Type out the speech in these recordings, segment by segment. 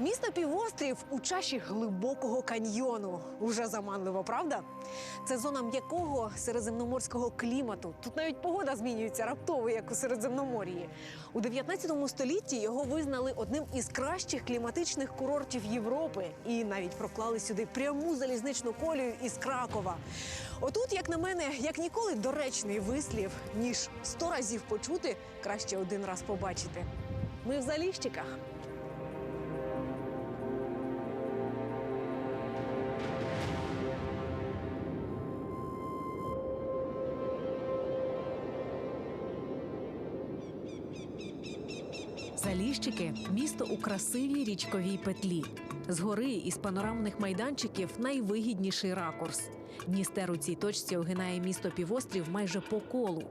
Місто півострів у чаші глибокого каньйону. Уже заманливо, правда? Це зона м'якого середземноморського клімату. Тут навіть погода змінюється раптово, як у Середземномор'ї. У 19 столітті його визнали одним із кращих кліматичних курортів Європи і навіть проклали сюди пряму залізничну колію із Кракова. Отут, як на мене, як ніколи доречний вислів, ніж сто разів почути, краще один раз побачити. Ми в Заліщиках. Заліщики місто у красивій річковій петлі. Згори із панорамних майданчиків найвигідніший ракурс. Дністер у цій точці огинає місто півострів майже по колу.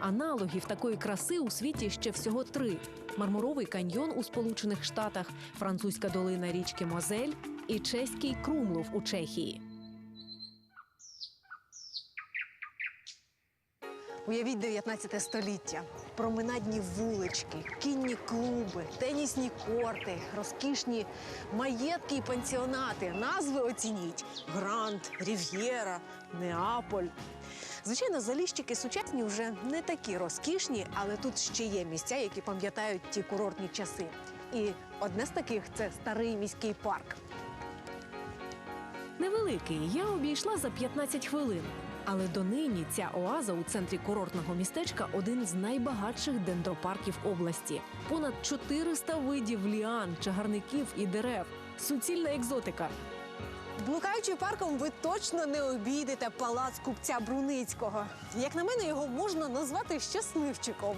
Аналогів такої краси у світі ще всього три: мармуровий каньйон у Сполучених Штатах, французька долина річки Мозель і чеський Крумлов у Чехії. Уявіть 19 століття. Променадні вулички, кінні клуби, тенісні корти, розкішні маєтки і пансіонати. Назви оцініть: Грант, Рів'єра, Неаполь. Звичайно, заліщики сучасні вже не такі розкішні, але тут ще є місця, які пам'ятають ті курортні часи. І одне з таких це старий міський парк. Невеликий, я обійшла за 15 хвилин. Але донині ця оаза у центрі курортного містечка один з найбагатших дендропарків області. Понад 400 видів ліан, чагарників і дерев. Суцільна екзотика. Блукаючи парком, ви точно не обійдете палац купця Бруницького. Як на мене, його можна назвати щасливчиком.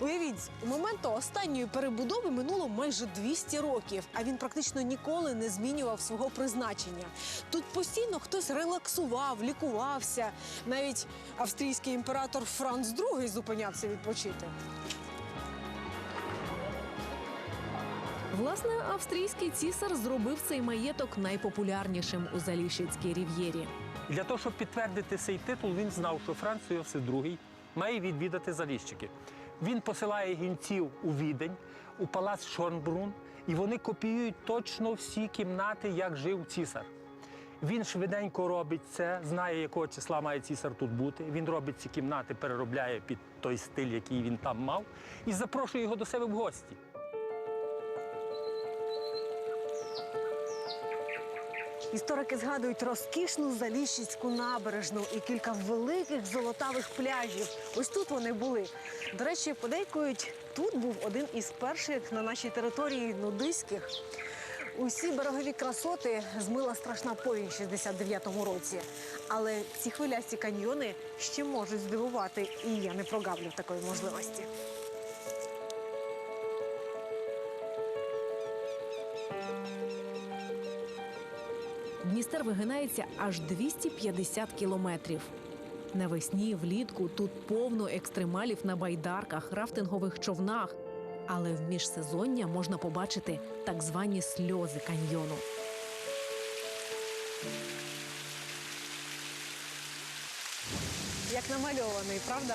Уявіть, з моменту останньої перебудови минуло майже 200 років, а він практично ніколи не змінював свого призначення. Тут постійно хтось релаксував, лікувався. Навіть австрійський імператор Франц II зупинявся відпочити. Власне, австрійський цісар зробив цей маєток найпопулярнішим у Заліщицькій рів'єрі. Для того, щоб підтвердити цей титул, він знав, що Франц Йосиф II має відвідати Заліщики. Він посилає гінців у Відень, у палац Шонбрун, і вони копіюють точно всі кімнати, як жив цісар. Він швиденько робить це, знає, якого числа має цісар тут бути. Він робить ці кімнати, переробляє під той стиль, який він там мав, і запрошує його до себе в гості. Історики згадують розкішну заліщицьку набережну і кілька великих золотавих пляжів. Ось тут вони були. До речі, подейкують, тут був один із перших на нашій території нудиських. Усі берегові красоти змила страшна повінь в 69-му році. Але ці хвилясті каньйони ще можуть здивувати, і я не прогавлю такої можливості. Дністер вигинається аж 250 кілометрів. Навесні, влітку тут повно екстремалів на байдарках, рафтингових човнах. Але в міжсезоння можна побачити так звані сльози каньйону. як намальований, правда?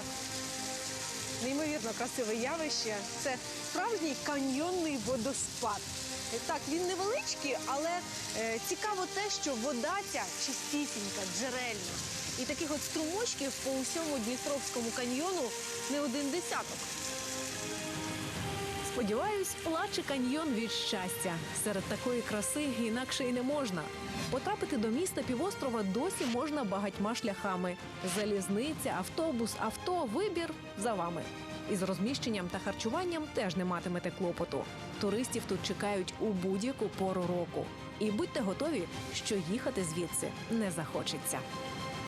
Неймовірно красиве явище. Це справжній каньйонний водоспад. І Так, він невеличкий, але е, цікаво те, що вода ця чистісінька, джерельна. І таких от струмочків по усьому Дністровському каньйону не один десяток. Сподіваюсь, плаче каньйон від щастя. Серед такої краси інакше й не можна. Потрапити до міста півострова досі можна багатьма шляхами: залізниця, автобус, авто, вибір за вами. Із розміщенням та харчуванням теж не матимете клопоту. Туристів тут чекають у будь-яку пору року. І будьте готові, що їхати звідси не захочеться.